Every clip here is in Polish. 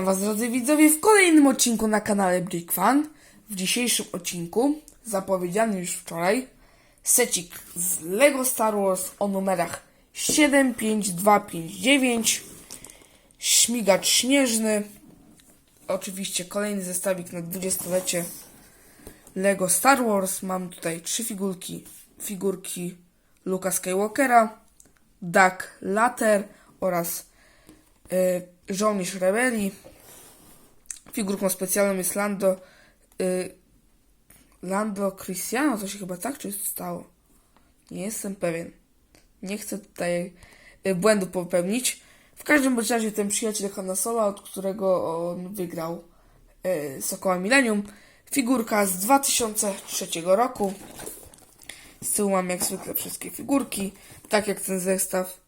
Witam Was drodzy widzowie w kolejnym odcinku na kanale Brick Fan. W dzisiejszym odcinku, zapowiedziany już wczoraj, secik z LEGO Star Wars o numerach 75259, śmigacz śnieżny, oczywiście kolejny zestawik na 20-lecie LEGO Star Wars. Mam tutaj trzy figurki, figurki Luka Skywalkera, Duck Later oraz y, Żołnierz Rebelii. Figurką specjalną jest Lando y, Lando Cristiano, to się chyba tak czy stało? Nie jestem pewien. Nie chcę tutaj y, błędu popełnić. W każdym bądź razie ten przyjaciel Hanna Sola, od którego on wygrał y, Sokoła Millennium. Figurka z 2003 roku. Z tyłu mam jak zwykle wszystkie figurki, tak jak ten zestaw.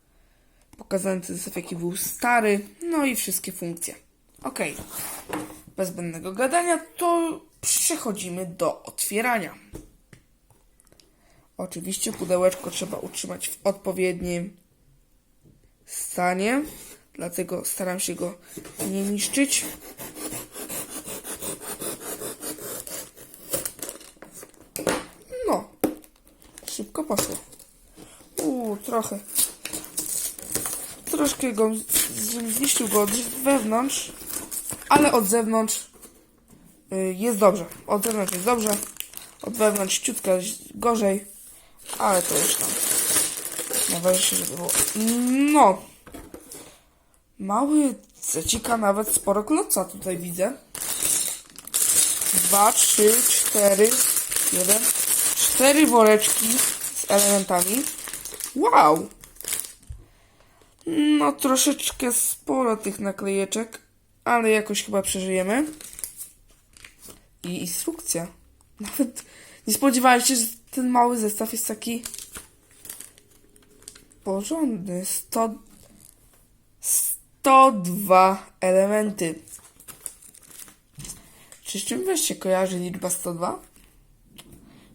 Pokazany ten zestaw jaki był stary, no i wszystkie funkcje. Ok, bez zbędnego gadania, to przechodzimy do otwierania. Oczywiście pudełeczko trzeba utrzymać w odpowiednim stanie, dlatego staram się go nie niszczyć. No, szybko poszło. Uuu, trochę. Troszkę go zniszczył go od wewnątrz, ale od zewnątrz y, jest dobrze. Od zewnątrz jest dobrze, od wewnątrz ciutka gorzej, ale to już tam. Najważniejsze, żeby było. No. Mały cecika, nawet sporo kloca tutaj widzę. Dwa, trzy, cztery, jeden, cztery woreczki z elementami. Wow! No, troszeczkę sporo tych naklejeczek, ale jakoś chyba przeżyjemy. I instrukcja. Nawet nie spodziewałem się, że ten mały zestaw jest taki porządny. 100... 102 elementy. Czy z czym weź się kojarzy liczba 102?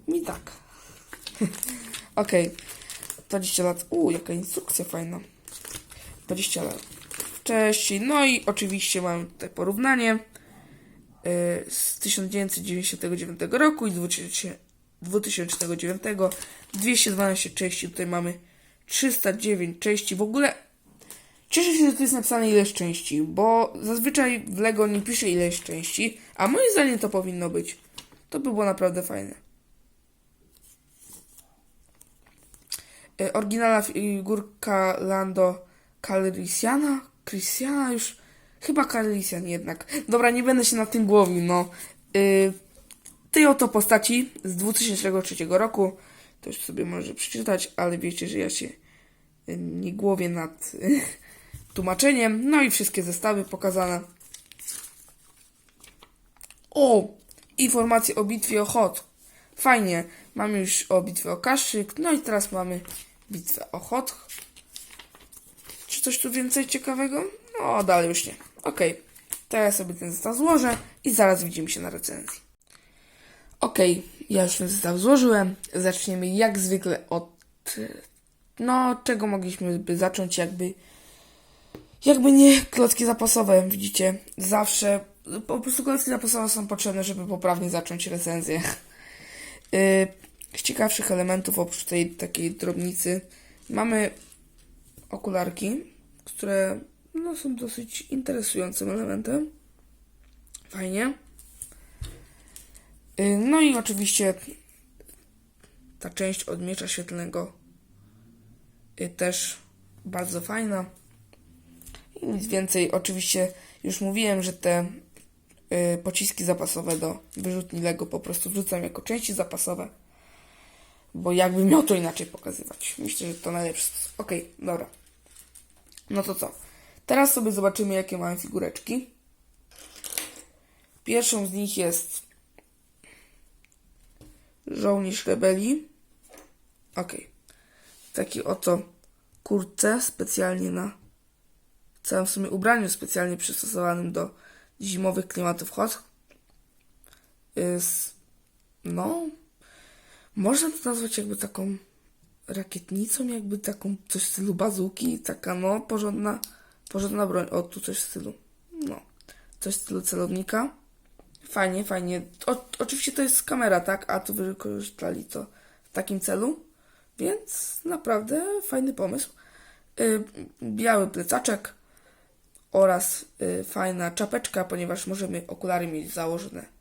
Mi tak. Okej. 20 lat. U, jaka instrukcja fajna. 20 lat wcześniej. No i oczywiście mamy tutaj porównanie y, z 1999 roku i 2000 2009. 212 części, tutaj mamy 309 części. W ogóle cieszę się, że tu jest napisane ileś części, bo zazwyczaj w LEGO nie pisze ileś części, a moim zdaniem to powinno być. To by było naprawdę fajne. Y, Oryginalna figurka Lando Calrissiana? Christiana już... Chyba Calrissian jednak. Dobra, nie będę się nad tym głowił, no. Yy, tej oto postaci z 2003 roku. To już sobie może przeczytać, ale wiecie, że ja się nie głowię nad y, tłumaczeniem. No i wszystkie zestawy pokazane. O! Informacje o bitwie o Hot. Fajnie. Mamy już o bitwie o Kaszyk. No i teraz mamy bitwę o Hot. Coś tu więcej ciekawego? No, dalej już nie. Okej. Teraz sobie ten zestaw złożę i zaraz widzimy się na recenzji. Okej, ja już ten zestaw złożyłem. Zaczniemy jak zwykle od... No, czego mogliśmy by zacząć jakby... Jakby nie klocki zapasowe, widzicie. Zawsze... Po prostu klocki zapasowe są potrzebne, żeby poprawnie zacząć recenzję. Yy, z ciekawszych elementów, oprócz tej takiej drobnicy, mamy okularki, które no, są dosyć interesującym elementem. Fajnie. Y, No i oczywiście ta część od miecza świetlnego y, też bardzo fajna. I nic więcej, oczywiście już mówiłem, że te y, pociski zapasowe do wyrzutni Lego po prostu wrzucam jako części zapasowe. Bo jakby miał to inaczej pokazywać. Myślę, że to najlepszy sposób. Okej, dobra. No to co? Teraz sobie zobaczymy, jakie mamy figureczki. Pierwszą z nich jest żołnierz rebelii. Okej. Taki oto kurtce specjalnie na całym sumie ubraniu specjalnie przystosowanym do zimowych klimatów hot. Jest, no, można to nazwać jakby taką rakietnicą, jakby taką coś w stylu bazuki, taka no porządna, porządna broń. O, tu coś w stylu. coś w stylu celownika. Fajnie, fajnie. O, oczywiście to jest kamera, tak? A tu wykorzystali to w takim celu. Więc naprawdę fajny pomysł. Y, biały plecaczek oraz y, fajna czapeczka, ponieważ możemy okulary mieć założone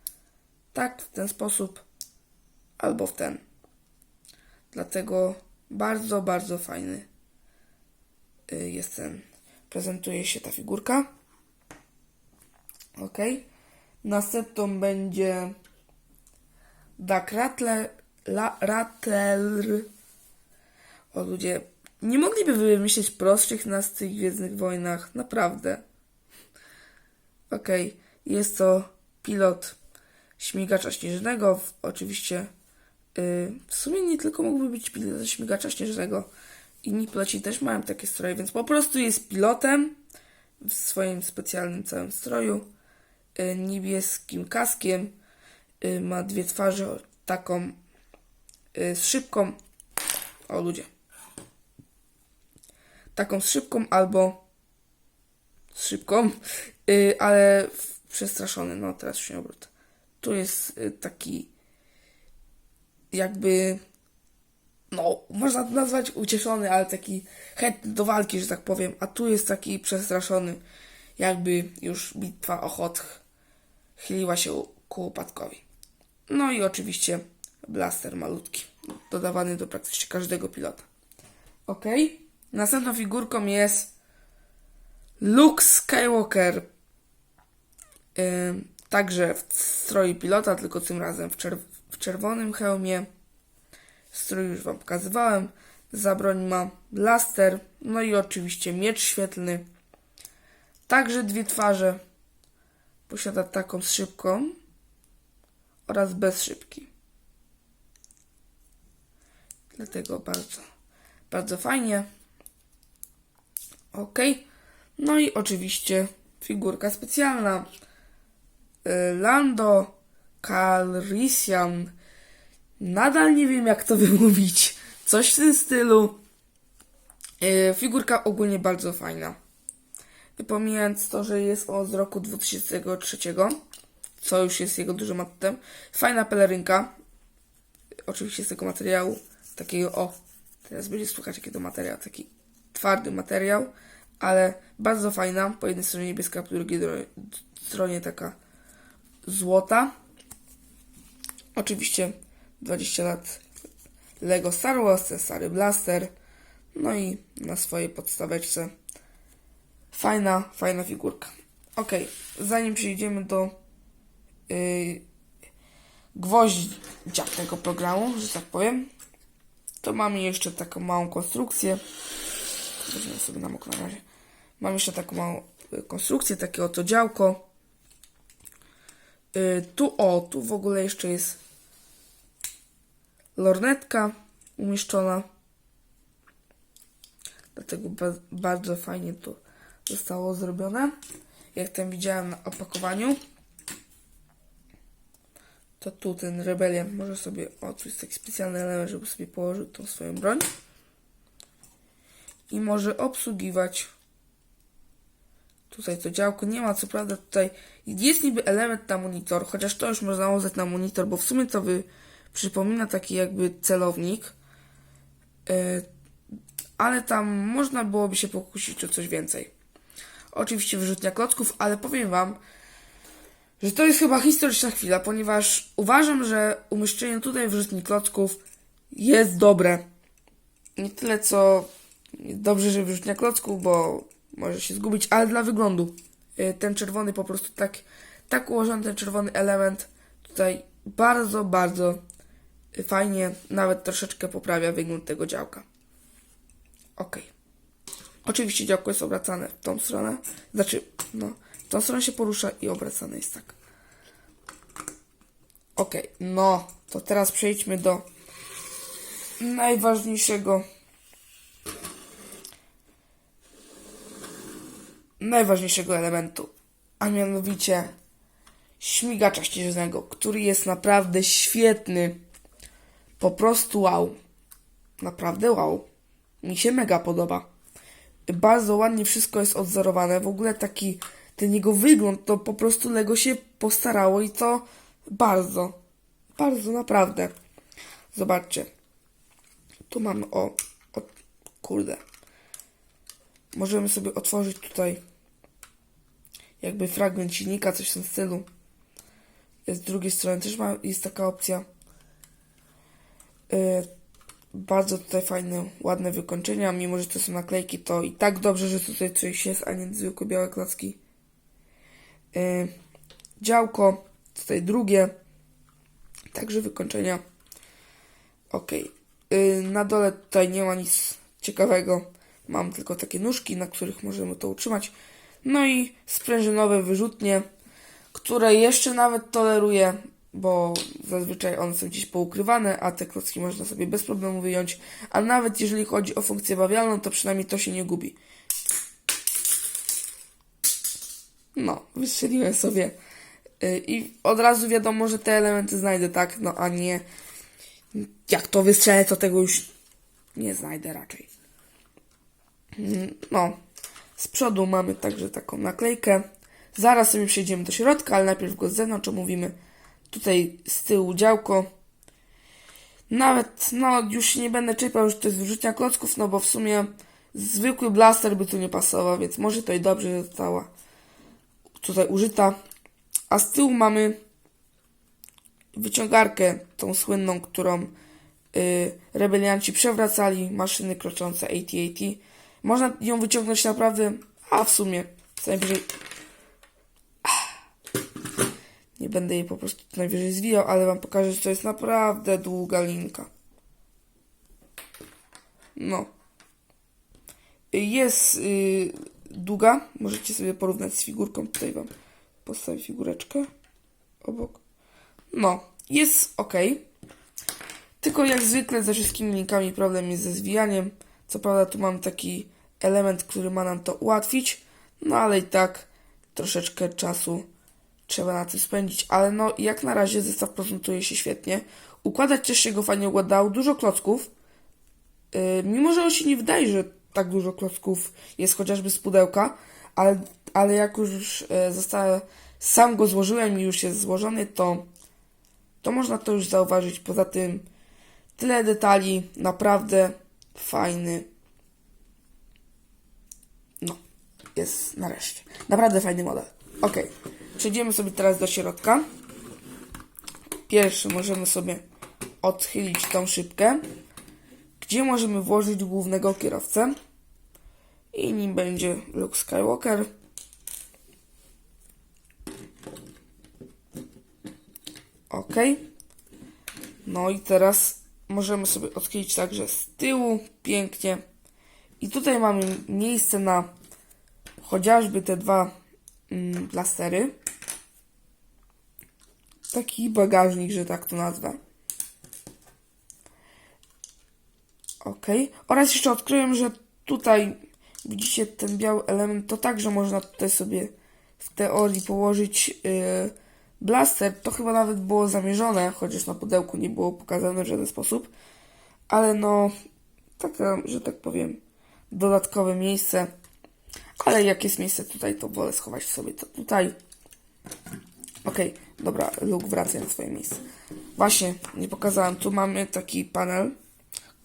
tak, w ten sposób albo w ten. Dlatego bardzo, bardzo fajny y, jest ten. Prezentuje się ta figurka. Ok. Następną będzie Duck Rattler, la, Rattler. O ludzie, nie mogliby wymyślić prostszych nas w tych Gwiezdnych Wojnach, naprawdę. Okej, jest to pilot śmigacza śnieżnego, oczywiście w sumie nie tylko mógłby być pilot śmigacza śnieżnego, inni piloci też mają takie stroje, więc po prostu jest pilotem w swoim specjalnym całym stroju, y, niebieskim kaskiem, y, ma dwie twarze, taką y, z szybką, o ludzie, taką z szybką albo z szybką, y, ale przestraszony, no teraz się obrót. Tu jest y, taki jakby no, można to nazwać ucieszony, ale taki chętny do walki, że tak powiem, a tu jest taki przestraszony, jakby już bitwa ochot chyliła się ku upadkowi. No i oczywiście blaster malutki, dodawany do praktycznie każdego pilota. Ok. Następną figurką jest Luke Skywalker. Ym, także w stroju pilota, tylko tym razem w, czerw- w czerwonym hełmie. Strój już Wam pokazywałem. Za broń ma blaster, no i oczywiście miecz świetlny. Także dwie twarze. Posiada taką z szybką oraz bez szybki. Dlatego bardzo, bardzo fajnie. Ok. No i oczywiście figurka specjalna. Y, Lando Calrissian. Nadal nie wiem, jak to wymówić. Coś w tym stylu. Y, Figurka ogólnie bardzo fajna. Pomijając to, że jest z roku 2003, co już jest jego dużym atutem. Fajna pelerynka. Oczywiście z tego materiału. Takiego, o, teraz będzie słychać jaki to materiał. Taki twardy materiał, ale bardzo fajna. Po jednej stronie niebieska, po drugiej stronie taka złota. Oczywiście 20 lat Lego Star Wars, stary blaster. No i na swojej podstaweczce fajna, fajna figurka. Ok, zanim przejdziemy do yy, gwoździa tego programu, że tak powiem, to mamy jeszcze taką małą konstrukcję. Weźmy sobie na mokro na razie. Mam jeszcze taką małą y, konstrukcję, takie oto działko. Y, tu o, tu w ogóle jeszcze jest lornetka umieszczona. Dlatego ba- bardzo fajnie to zostało zrobione. Jak tam widziałem na opakowaniu. To tu ten rebelian może sobie, o tu jest taki specjalny element, żeby sobie położył tą swoją broń. I może obsługiwać tutaj to działko. Nie ma co prawda tutaj, jest niby element na monitor, chociaż to już można nałożyć na monitor, bo w sumie to wy, przypomina taki jakby celownik. Yy, ale tam można byłoby się pokusić o coś więcej. Oczywiście wyrzutnia klocków, ale powiem Wam, że to jest chyba historyczna chwila, ponieważ uważam, że umieszczenie tutaj wyrzutni klocków jest dobre. Nie tyle co dobrze, że wyrzutnia klocków, bo może się zgubić, ale dla wyglądu. Y, Ten czerwony po prostu tak, tak ułożony ten czerwony element tutaj bardzo, bardzo fajnie, nawet troszeczkę poprawia wygląd tego działka. Ok. Oczywiście działko jest obracane w tą stronę. Znaczy, no, w tą stronę się porusza i obracane jest tak. Ok, no, to teraz przejdźmy do najważniejszego. Najważniejszego elementu, a mianowicie śmigacza śnieżnego, który jest naprawdę świetny. Po prostu wow. Naprawdę wow. Mi się mega podoba. Bardzo ładnie wszystko jest odzorowane. W ogóle taki ten jego wygląd, to po prostu Lego się postarało i to bardzo, bardzo naprawdę. Zobaczcie. Tu mamy o, o kurde. Możemy sobie otworzyć tutaj jakby fragment silnika, coś w tym stylu. Z drugiej strony też ma, jest taka opcja. Yy, bardzo tutaj fajne, ładne wykończenia. Mimo, że to są naklejki, to i tak dobrze, że tutaj coś jest, a nie zwykłe białe klocki. Yy, działko, tutaj drugie. Także wykończenia. Ok. Na dole tutaj nie ma nic ciekawego. Mam tylko takie nóżki, na których możemy to utrzymać. No i sprężynowe wyrzutnie, które jeszcze nawet toleruję, bo zazwyczaj one są gdzieś poukrywane, a te klocki można sobie bez problemu wyjąć. A nawet jeżeli chodzi o funkcję bawialną, to przynajmniej to się nie gubi. No, wystrzeliłem sobie. Yy, I od razu wiadomo, że te elementy znajdę, tak? No a nie jak to wystrzelę, to tego już nie znajdę raczej. Mm, No, z przodu mamy także taką naklejkę. Zaraz sobie przejdziemy do środka, ale najpierw go z zewnątrz omówimy. Tutaj z tyłu działko. Nawet, no, już nie będę czepiał, że to jest wyrzutnia klocków, no bo w sumie zwykły blaster by tu nie pasował, więc może to i dobrze, została tutaj użyta. A z tyłu mamy wyciągarkę, tą słynną, którą y, rebelianci przewracali, maszyny kroczące AT-AT. Można ją wyciągnąć naprawdę, a w sumie, co najwyżej... Nie będę jej po prostu tu najwyżej zwijał, ale wam pokażę, że to jest naprawdę długa linka. No. Y, Jest y, długa, możecie sobie porównać z figurką, tutaj wam postawię figureczkę obok. No, jest ok. Tylko jak zwykle ze wszystkimi linkami problem jest ze zwijaniem. Co prawda tu mam taki element, który ma nam to ułatwić, no ale i tak troszeczkę czasu trzeba na to spędzić. Ale no jak na razie zestaw prezentuje się świetnie. Układać też się go fajnie układało. Dużo klocków. Yy, mimo, że on się nie wydaje, że tak dużo klocków jest chociażby z pudełka, ale, ale jak już yy, sam go złożyłem i już jest złożony, to to można to już zauważyć. Poza tym tyle detali, naprawdę fajny. No, jest nareszcie. Naprawdę fajny model. Ok, przejdziemy sobie teraz do środka. Pierwszy możemy sobie odchylić tą szybkę, gdzie możemy włożyć głównego kierowcę. I nim będzie Luke Skywalker. Ok. No i teraz możemy sobie odkryć także z tyłu pięknie. I tutaj mamy miejsce na chociażby te dwa mm. Taki bagażnik, że tak to nazwę. Ok. Oraz jeszcze odkryłem, że tutaj widzicie ten biały element, to także można tutaj sobie w teorii położyć yy, blaster. To chyba nawet było zamierzone, chociaż na pudełku nie było pokazane w żaden sposób. Ale no, taka, że tak powiem, dodatkowe miejsce. Ale jak jest miejsce tutaj, to wolę schować sobie to tutaj. Okej, dobra, Luke wraca na swoje miejsce. Właśnie, nie pokazałem, tu mamy taki panel,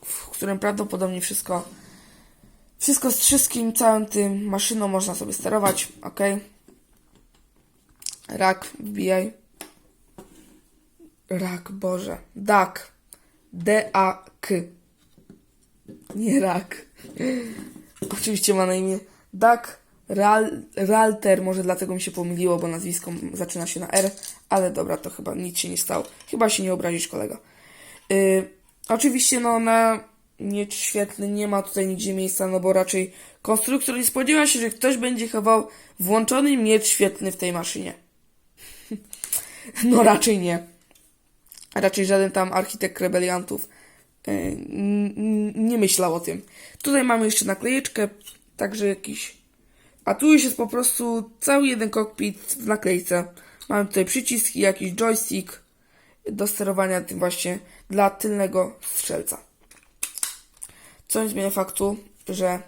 w którym prawdopodobnie wszystko, wszystko z wszystkim, całym tym maszyną można sobie sterować, ok. Rak, wbijaj. Rak, Boże. Dak. D-A-K. Nie rak. Oczywiście ma na imię Dak Real, Realter. Może dlatego mi się pomyliło, bo nazwisko zaczyna się na R. Ale dobra, to chyba nic się nie stało. Chyba się nie obrazisz, kolego. Yy, oczywiście, no na miecz świetny nie ma tutaj nigdzie miejsca, no bo raczej konstruktor nie spodziewa się, że ktoś będzie chował włączony miecz świetny w tej maszynie. No raczej nie. Raczej żaden tam architekt rebeliantów yy, nie myślał o tym. Tutaj mamy jeszcze naklejeczkę, także jakiś. A tu już jest po prostu cały jeden kokpit w naklejce. Mamy tutaj przyciski, jakiś joystick do sterowania tym właśnie dla tylnego strzelca. Co nie zmienia faktu, że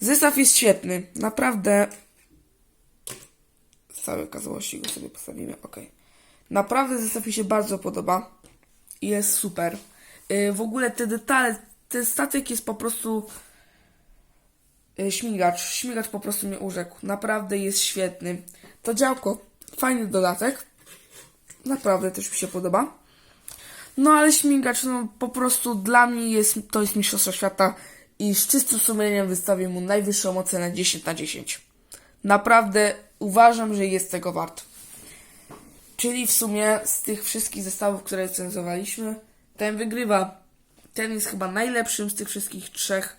zestaw jest świetny. Naprawdę w całej okazałości go sobie postawimy. Ok. Naprawdę zestaw mi się bardzo podoba. Jest super. Yy, w ogóle te detale, ten statek jest po prostu śmigacz. Śmigacz po prostu mnie urzekł. Naprawdę jest świetny. To działko, fajny dodatek. Naprawdę też mi się podoba. No ale śmigacz, no po prostu dla mnie jest, to jest mistrzostwo świata i z czystym sumieniem wystawię mu najwyższą ocenę 10 na 10. Naprawdę uważam, że jest tego wart. Czyli w sumie z tych wszystkich zestawów, które recenzowaliśmy, ten wygrywa. Ten jest chyba najlepszym z tych wszystkich trzech.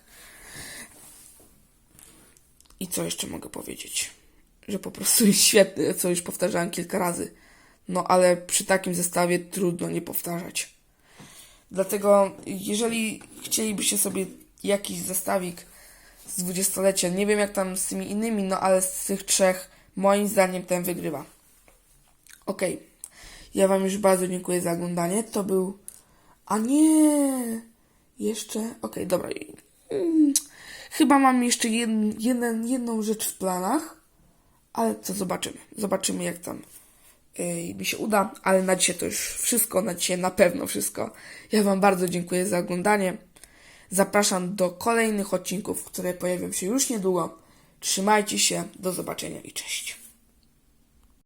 I co jeszcze mogę powiedzieć? Że po prostu jest świetny, co już powtarzałem kilka razy. No ale przy takim zestawie trudno nie powtarzać. Dlatego, jeżeli chcielibyście sobie jakiś zestawik z dwudziestolecia, nie wiem jak tam z tymi innymi, no ale z tych trzech, moim zdaniem ten wygrywa. Okej. Ja Wam już bardzo dziękuję za oglądanie. To był. A nie! Jeszcze. Okej, dobra. Mm, Chyba mam jeszcze jeden, jeden, jedną rzecz w planach, ale to zobaczymy. Zobaczymy, jak tam yy, mi się uda. Ale na dzisiaj to już wszystko. Na dzisiaj na pewno wszystko. Ja Wam bardzo dziękuję za oglądanie. Zapraszam do kolejnych odcinków, które pojawią się już niedługo. Trzymajcie się. Do zobaczenia i cześć.